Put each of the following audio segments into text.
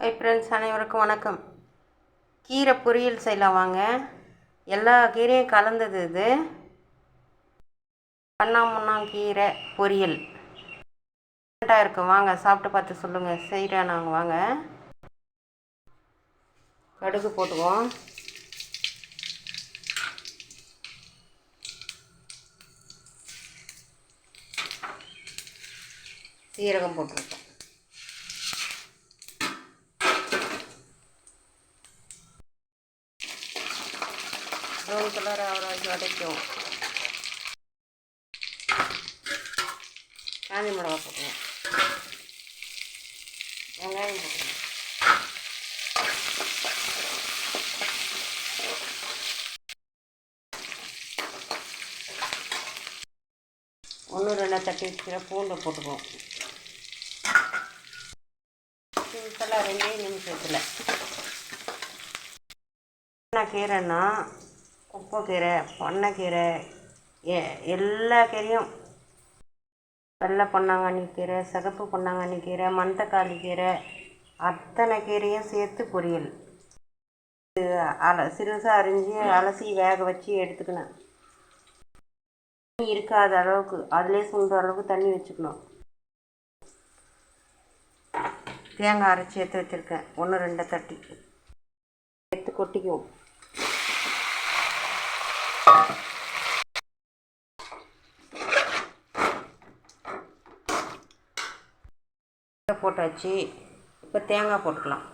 Hi friends அனைவருக்கும் வணக்கம். கீரை பொரியல் செய்யலாம் வாங்க. எல்லா கீரையும் கலந்தது இது. கண்ணாமுண்ணாங் கீரை பொரியல். டிஃப்ரெண்ட்டாக இருக்கும் வாங்க சாப்பிட்டு பார்த்து சொல்லுங்கள் செய்கிறேன் நாங்கள் வாங்க. கடுகு போட்டுவோம் சீரகம் போட்டிருக்கோம். ப்ரௌன் கலர் ஆகிற வரைக்கும் வதக்கும் காஞ்சி மிளகா போட்டுருவோம் வெங்காயம் போட்டுருவோம் ஒன்று ரெண்டு தட்டி வச்சுக்கிற பூண்டை போட்டுக்குவோம். சிம்பிளாக ரெண்டே நிமிஷத்தில். என்ன கீரைன்னா குப்பைக்கீரை பொன்னைக்கீரை எ எல்லா கீரையும். வெள்ளை பொன்னாங்கண்ணி கீரை சிகப்பு பொன்னாங்கண்ணி கீரை மந்தக்காளி கீரை அத்தனை கீரையும் சேர்த்து பொரியல். இது அல சிறுசாக அரிஞ்சு அலசி வேக வச்சு எடுத்துக்கணும். தண்ணி இருக்காத அளவுக்கு அதிலே சுண்டுற அளவுக்கு தண்ணி வச்சுக்கணும். தேங்காய் அரைச்சி எடுத்து வச்சுருக்கேன். ஒன்று ரெண்டை தட்டி. எடுத்து கொட்டிக்குவோம். போட்டாச்சு. இப்போ தேங்காய் போட்டுக்கலாம்.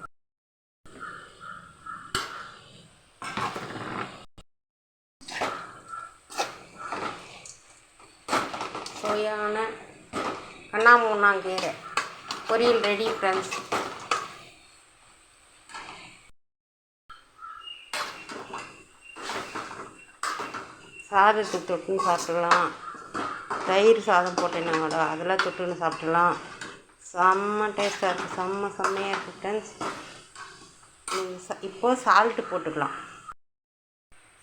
சுவையான கண்ணாமூன்னாங்கீரை பொரியல் ரெடி ஃப்ரெண்ட்ஸ் சாதத்துக்கு தொட்டுன்னு சாப்பிடலாம் தயிர் சாதம் போட்டேன்னாங்களோ அதெல்லாம் தொட்டுன்னு சாப்பிடலாம் செம்ம டேஸ்ட்டாக இருக்குது செம்ம செம்மையாக இருக்குது ஃப்ரெண்ட்ஸ் ச இப்போது சால்ட்டு போட்டுக்கலாம்.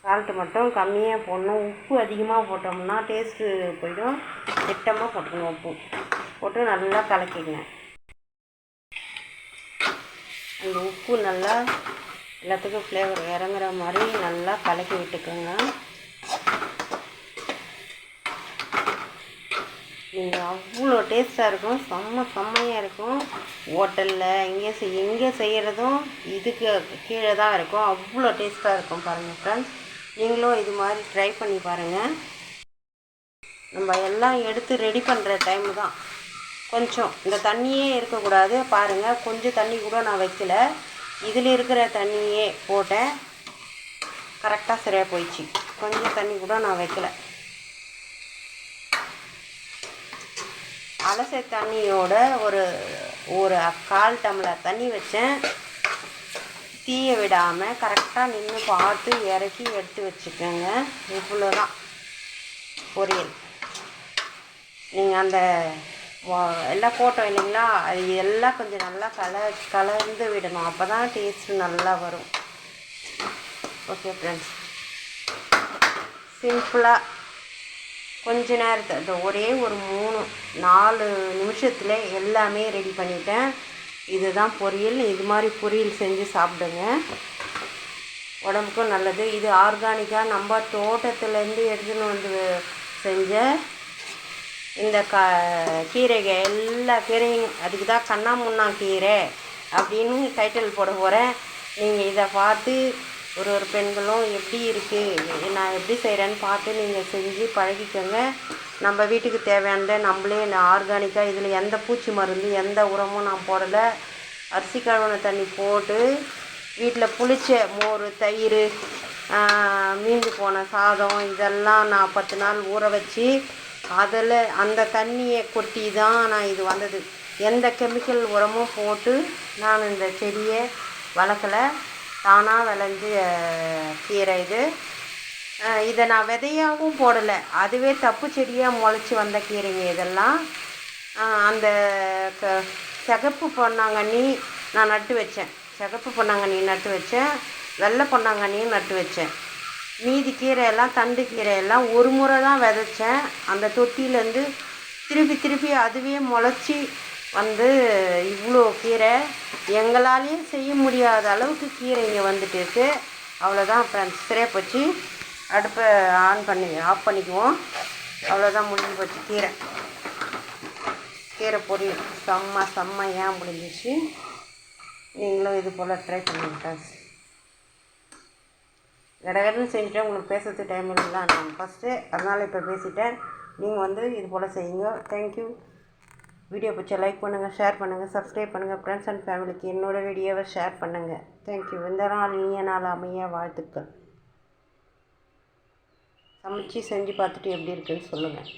சால்ட்டு மட்டும் கம்மியாக போடணும். உப்பு அதிகமாக போட்டோம்னா டேஸ்ட்டு போயிடும். திட்டமாக போட்டுக்கணும் உப்பு. போட்டு நல்லா கலக்கிக்கங்க அந்த உப்பு நல்லா எல்லாத்துக்கும் ஃப்ளேவர் இறங்குற மாதிரி நல்லா கலக்கி விட்டுக்கோங்க. நீங்கள் அவ்வளோ டேஸ்ட்டாக இருக்கும். செம்ம செம்மையாக இருக்கும். ஹோட்டலில் இங்கே செய் எங்கே செய்கிறதும் இதுக்கு கீழே தான் இருக்கும். அவ்வளோ டேஸ்ட்டாக இருக்கும் பாருங்கள் ஃப்ரெண்ட்ஸ் நீங்களும் இது மாதிரி ட்ரை பண்ணி பாருங்கள் நம்ம எல்லாம் எடுத்து ரெடி பண்ணுற டைம் தான். கொஞ்சம் இந்த தண்ணியே இருக்கக்கூடாது. பாருங்கள் கொஞ்சம் தண்ணி கூட நான் வைக்கல. இதில் இருக்கிற தண்ணியே போட்டேன். கரெக்டாக சரியாக போயிடுச்சு. கொஞ்சம் தண்ணி கூட நான் வைக்கல. அலச தண்ணியோட ஒரு ஒரு கால் டம்ளர் தண்ணி வச்சேன். தீயை விடாமல் கரெக்டாக நின்று பார்த்து இறக்கி எடுத்து வச்சுக்கோங்க. இவ்வளோ தான் பொரியல். நீங்கள் அந்த எல்லாம் போட்டோம் இல்லைங்களா? அது எல்லாம் கொஞ்சம் நல்லா கல கலந்து விடணும். அப்போ தான் டேஸ்ட்டு நல்லா வரும். ஓகே ஃப்ரெண்ட்ஸ் சிம்பிளாக கொஞ்ச நேரத்தை இந்த ஒரே ஒரு மூணு நாலு நிமிஷத்தில் எல்லாமே ரெடி பண்ணிட்டேன். இதுதான் பொரியல். இது மாதிரி பொரியல் செஞ்சு சாப்பிடுங்க. உடம்புக்கும் நல்லது. இது ஆர்கானிக்காக நம்ம தோட்டத்துலேருந்து எடுத்துன்னு வந்து செஞ்ச இந்த க கீரைகள் எல்லா கீரையும் அதுக்கு தான் கண்ணாமுண்ணா கீரை அப்படின்னு டைட்டில் போட போகிறேன் நீங்கள் இதை பார்த்து ஒரு ஒரு பெண்களும் எப்படி இருக்குது நான் எப்படி செய்கிறேன்னு பார்த்து நீங்கள் செஞ்சு பழகிக்கோங்க. நம்ம வீட்டுக்கு தேவையானதை நம்மளே ஆர்கானிக்காக இதில் எந்த பூச்சி மருந்து எந்த உரமும் நான் போடலை. அரிசி கழுவுன தண்ணி போட்டு வீட்டில் புளிச்ச மோர் தயிர் மீந்து போன சாதம் இதெல்லாம் நான் பத்து நாள் ஊற வச்சு அதில் அந்த தண்ணியை கொட்டி தான் நான் இது வந்தது. எந்த கெமிக்கல் உரமும் போட்டு நான் இந்த செடியை வளர்க்கலை. தானாக விளைஞ்ச கீரை இது. இதை நான் விதையாகவும் போடலை. அதுவே தப்பு செடியாக முளைச்சி வந்த கீரைங்க இதெல்லாம். அந்த க சிகப்பு பொன்னாங்கண்ணி நான் நட்டு வச்சேன். சிகப்பு பொன்னாங்கண்ணி நட்டு வச்சேன். வெள்ளை பொன்னாங்கண்ணியும் நட்டு வச்சேன். மீதி கீரையெல்லாம் தண்டு கீரையெல்லாம் ஒரு முறை தான் விதைச்சேன். அந்த தொட்டியிலேருந்து திருப்பி திருப்பி அதுவே முளைச்சி வந்து இவ்வளோ கீரை எங்களாலேயும் செய்ய முடியாத அளவுக்கு கீரை இங்கே வந்துட்டு இருக்கு. அவ்வளோதான் ஃப்ரெண்ட்ஸ் சரியா போச்சு. அடுப்பை ஆன் பண்ணி ஆஃப் பண்ணிக்குவோம். அவ்வளோதான் முடிஞ்சு போச்சு கீரை. கீரை பொரியல் செம்ம செம்ம ஏன் முடிஞ்சிச்சு? நீங்களும் இது போல் ட்ரை பண்ணுங்க ஃப்ரெண்ட்ஸ் கடகடன்னு செஞ்சுட்டேன் உங்களுக்கு பேசுறதுக்கு டைம் இல்லை. நான் ஃபஸ்ட்டு அதனால் இப்போ பேசிட்டேன். நீங்கள் வந்து இது போல் செய்யுங்க. தேங்க்யூ வீடியோ பிடிச்ச லைக் பண்ணுங்கள் ஷேர் பண்ணுங்கள் சப்ஸ்கிரைப் பண்ணுங்கள் ஃப்ரெண்ட்ஸ் அண்ட் ஃபேமிலிக்கு என்னோடய வீடியோவை ஷேர் பண்ணுங்கள் தேங்க்யூ இந்த நாள் இனிய நாள் அமைய வாழ்த்துக்கள். சமைச்சு செஞ்சு பார்த்துட்டு எப்படி இருக்குன்னு சொல்லுங்கள்